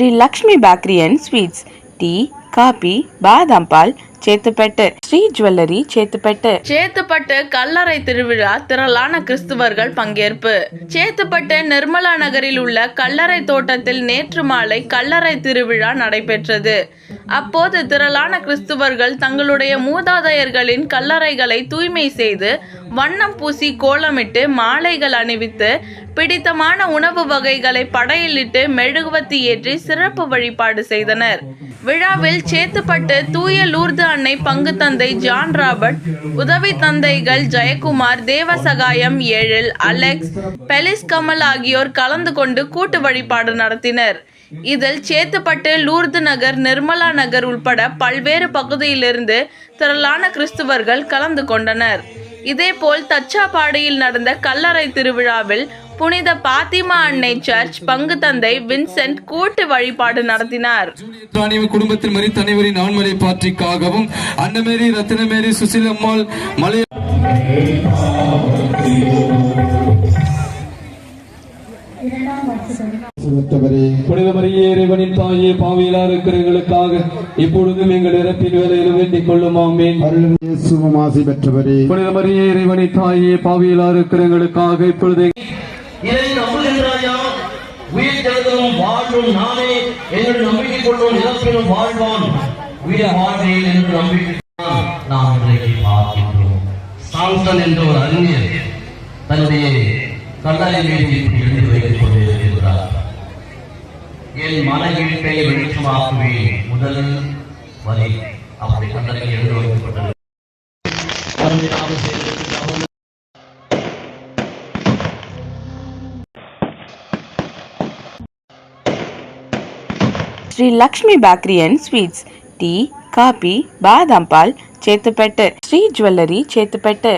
Shri Lakshmi bakery and sweets. Tea coffee பாதாம் பால் Chetpet. Sri jewellery Chetpet. Chetpet கல்லறை திருவிழா திரளான கிறிஸ்துவர்கள் பங்கேற்பு. சேத்துப்பட்டு நிர்மலா நகரில் உள்ள கல்லறை தோட்டத்தில் நேற்று மாலை கல்லறை திருவிழா நடைபெற்றது. அப்போது திரளான கிறிஸ்துவர்கள் தங்களுடைய மூதாதையர்களின் கல்லறைகளை தூய்மை செய்து வண்ணம் பூசி கோலமிட்டு மாலைகள் அணிவித்து பிடித்தமான உணவு வகைகளை படையிலிட்டு மெழுகுவத்தி ஏற்றி சிறப்பு வழிபாடு செய்தனர். விழாவில் சேத்துப்பட்டு தூய லூர்து அன்னை பங்கு தந்தை ஜான் ராபர்ட் உதவி தந்தைகள் ஜெயக்குமார் தேவசகாயம் ஏழில் அலெக்ஸ் பெலிஸ் கமல் ஆகியோர் கலந்து கொண்டு கூட்டு வழிபாடு நடத்தினர். இதில் சேத்துப்பட்டு லூர்து நகர் நிர்மலா நகர் உட்பட பல்வேறு பகுதியிலிருந்து திரளான கிறிஸ்துவர்கள் கலந்து கொண்டனர். இதேபோல் தச்சாபாடியில் நடந்த கல்லறை திருவிழாவில் புனித பாத்திமா அன்னை சர்ச் பங்கு தந்தை வின்சென்ட் கூட்டு வழிபாடு நடத்தினார். குடும்பத்தில் மறித்த அனைவரின் ஆண்மலை பாற்றிக்காகவும் அன்னமேரி ரத்தினமேரி சுசிலம்மாள் மலை புனித மரியே இறைவனின் தாயே பாவியலா இருக்கிற எங்களுக்காக இப்பொழுதும் எங்கள் இறப்பின் வேலையிலும் வேண்டிக் கொள்ளும் ஆமேன். அருளும் இயேசுவும் ஆசி பெற்றவரே. புனித மரியே இறைவனின் தாயே பாவியலா இருக்கிற எங்களுக்காக இப்பொழுது இதை நம்புகின்றாயா? உயிர் தெழுதலும் வாழ்வும் நானே. என்று நம்பிக்கை கொள்வோம் இழப்பினும் வாழ்வான். உயிர் வாழ்வேன் என்று நம்பிக்கை நாம் இன்றைக்கு பார்க்கின்றோம். சாம்சன் என்ற ஒரு அறிஞர் தன்னுடைய கல்லறை மீது இப்படி எழுதி வைத்துக் கொண்டிருக்கிறார் என் மன வீட்டை வெளிச்சமாக்குவேன். முதல் வரை. அப்படி கல்லறையில் எழுதி வைக்கப்பட்டது Shri Lakshmi bakery and sweets tea coffee బాదం పాల్ చేతుపెట్టు శ్రీ జ్యువెల్లరీ చేతుపెట్టు